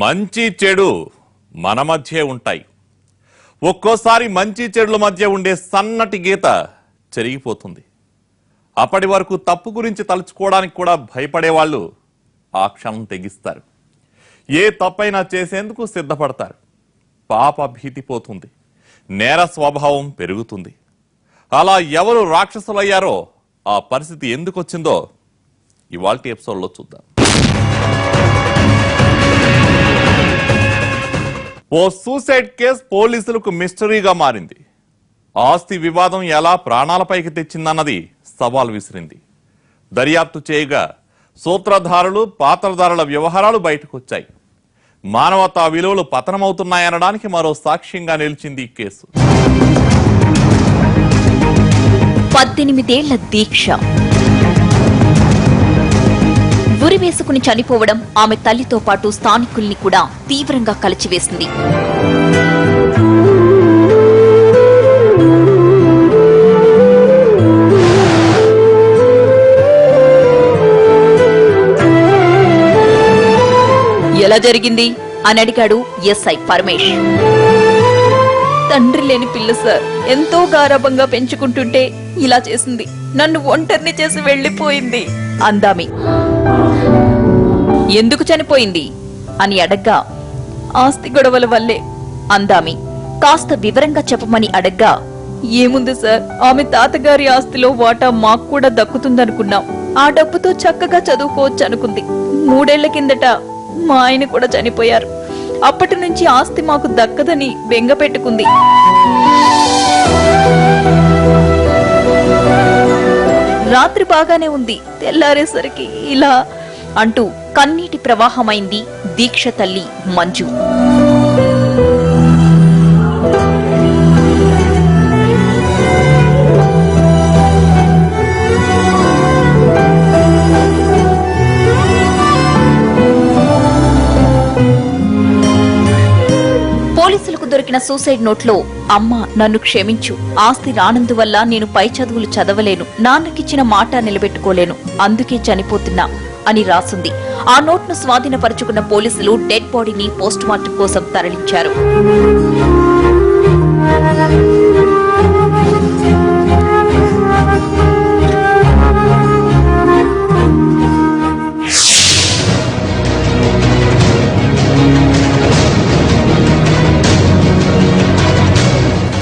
మంచి చెడు మన మధ్యే ఉంటాయి. ఒక్కోసారి మంచి చెడుల మధ్య ఉండే సన్నటి గీత చెరిగిపోతుంది. అప్పటి వరకు తప్పు గురించి తలుచుకోవడానికి కూడా భయపడేవాళ్ళు ఆ క్షణం తెగిస్తారు. ఏ తప్పైనా చేసేందుకు సిద్ధపడతారు. పాప భీతి పోతుంది నేర స్వభావం పెరుగుతుంది. అలా ఎవరు రాక్షసులయ్యారో ఆ పరిస్థితి ఎందుకు వచ్చిందో ఇవాల్టి ఎపిసోడ్లో చూద్దాం. ఓ సూసైడ్ కేసు పోలీసులకు మిస్టరీగా మారింది. ఆస్తి వివాదం ఎలా ప్రాణాలపైకి తెచ్చిందన్నది సవాల్ విసిరింది. దర్యాప్తు చేయగా సూత్రధారులు పాత్రధారుల వ్యవహారాలు బయటకొచ్చాయి. మానవతా విలువలు పతనమవుతున్నాయనడానికి మరో సాక్ష్యంగా నిలిచింది ఈ కేసు. పద్దెనిమిదేళ్ళ దీక్ష. వేసుకుని చనిపోవడం ఆమె తల్లితో పాటు స్థానికుల్ని కూడా తీవ్రంగా కలిచివేసింది. ఎలా జరిగింది? అని అడిగాడు ఎస్ఐ పరమేష్. తండ్రి లేని పిల్ల సార్. ఎంతో గారాభంగా పెంచుకుంటుంటే ఇలా చేసింది. నన్ను ఒంటరిని చేసి వెళ్ళిపోయింది అందామి. ఎందుకు చనిపోయింది? అని అడగ్గా ఆస్తి గొడవల వల్లే అందామి. కాస్త వివరంగా చెప్పమని అడగ్గా ఏముంది సార్ ఆమె తాతగారి ఆస్తిలో వాటా మాకు కూడా దక్కుతుందనుకున్నాం. ఆ డబ్బుతో చక్కగా చదువుకోవచ్చు అనుకుంది. మూడేళ్ళ కిందట మా ఆయన కూడా చనిపోయారు. అప్పటి నుంచి ఆస్తి మాకు దక్కదని బెంగ పెట్టుకుంది. రాత్రి బాగానే ఉంది. తెల్లారేసరికి ఇలా అంటూ కన్నీటి ప్రవాహమైంది దీక్ష తల్లి మంజు. పోలీసులకు దొరికిన సూసైడ్ నోట్లో అమ్మ నన్ను క్షమించు. ఆస్తి రానందువల్ల నేను పై చదువులు చదవలేను. నాన్నకిచ్చిన మాట నిలబెట్టుకోలేను. అందుకే చనిపోతున్నా. అని రాసుంది. ఆ నోట్ను స్వాధీనపరుచుకున్న పోలీసులు డెడ్ బాడీని పోస్టుమార్టం కోసం తరలించారు.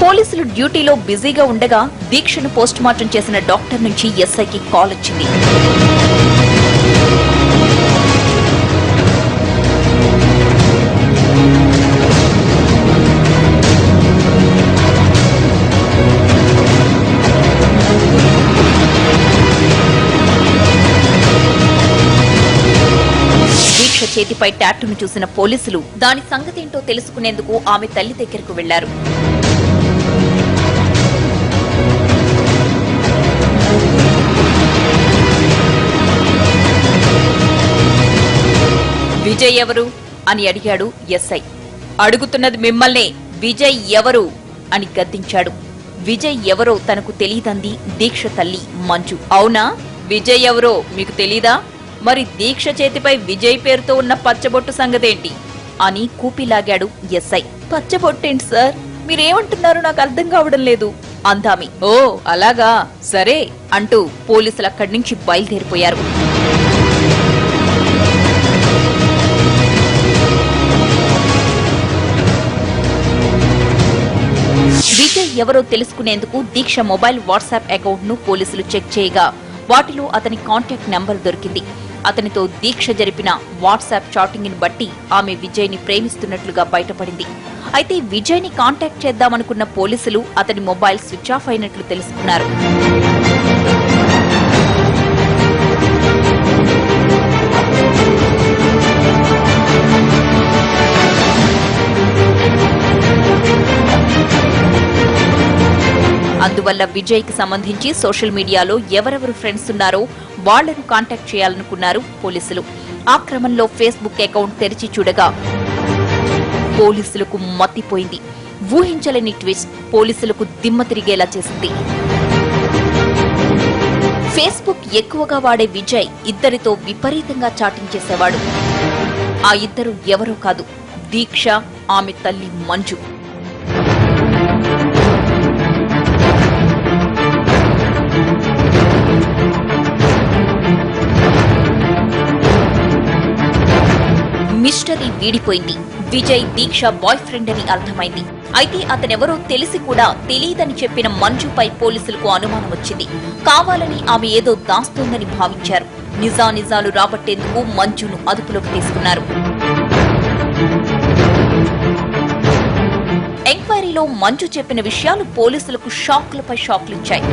పోలీసులు డ్యూటీలో బిజీగా ఉండగా దీక్షను పోస్టుమార్టం చేసిన డాక్టర్ నుంచి ఎస్ఐకి కాల్ వచ్చింది చేతిపై టాటూను చూసిన పోలీసులు దాని సంగతేంటో తెలుసుకునేందుకు ఆమె తల్లి దగ్గరకు వెళ్ళారు విజయ్ ఎవరు అని అడిగాడు ఎస్ఐ. అడుగుతున్నది మిమ్మల్నే విజయ్ ఎవరు అని గద్దించాడు. విజయ్ ఎవరో తనకు తెలియదంది దీక్ష తల్లి మంజు. అవునా? విజయ్ ఎవరో మీకు తెలీదా? మరి దీక్ష చేతిపై విజయ్ పేరుతో ఉన్న పచ్చబొట్టు సంగతేంటి? అని కూపిలాగాడు ఎస్ఐ. పచ్చబొట్టేంటి సార్? మీరేమంటున్నారో నాకు అర్థం కావడం లేదు అందామి. ఓ అలాగా? సరే అంటూ పోలీసులు అక్కడి నుంచి బయలుదేరిపోయారు. విజయ్ ఎవరో తెలుసుకునేందుకు దీక్ష మొబైల్ వాట్సాప్ అకౌంట్ను పోలీసులు చెక్ చేయగా వాటిలో అతని కాంటాక్ట్ నెంబర్ దొరికింది. అతనితో దీక్ష జరిపిన వాట్సాప్ చాటింగ్ని బట్టి ఆమె విజయ్ని ప్రేమిస్తున్నట్లుగా బయటపడింది. అయితే విజయ్ని కాంటాక్ట్ చేద్దామనుకున్న పోలీసులు అతని మొబైల్ స్విచ్ ఆఫ్ అయినట్లు తెలుసుకున్నారు. అందువల్ల విజయ్కి సంబంధించి సోషల్ మీడియాలో ఎవరెవరు ఫ్రెండ్స్ ఉన్నారో వాళ్ళను కాంటాక్ట్ చేయాలనుకున్నారు పోలీసులు. ఆ క్రమంలో ఫేస్బుక్ అకౌంట్ తెరిచి చూడగా పోలీసులకు మత్తిపోయింది ఊహించలేని ట్విస్ట్ పోలీసులకు దిమ్మ తిరిగేలా చేసింది. ఫేస్బుక్ ఎక్కువగా వాడే విజయ్ ఇద్దరితో విపరీతంగా చాటింగ్ చేసేవాడు. ఆ ఇద్దరు ఎవరో కాదు దీక్ష ఆమె తల్లి మంజు. వీడిపోయింది విజయ్ దీక్ష బాయ్ ఫ్రెండ్ అని అర్థమైంది. అయితే అతనెవరో తెలిసి కూడా తెలియదని చెప్పిన మంజుపై పోలీసులకు అనుమానం వచ్చింది. కావాలని ఆమె ఏదో దాస్తోందని భావించారు. నిజానిజాలు రాబట్టేందుకు మంజును అదుపులోకి తీసుకున్నారు. ఎంక్వైరీలో మంజు చెప్పిన విషయాలు పోలీసులకు షాక్లపై షాక్లిచ్చాయి.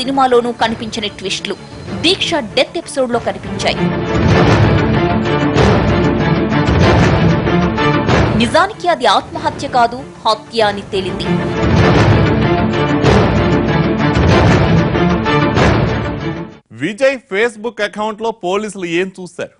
సినిమాలోనూ కనిపించని ట్విస్ట్లు. దీక్ష డెత్ ఎపిసోడ్లో కనిపించాయి. నిజానికి అది ఆత్మహత్య కాదు హత్య అని తేలింది. విజయ్ ఫేస్బుక్ అకౌంట్లో పోలీసులు ఏం చూశారు?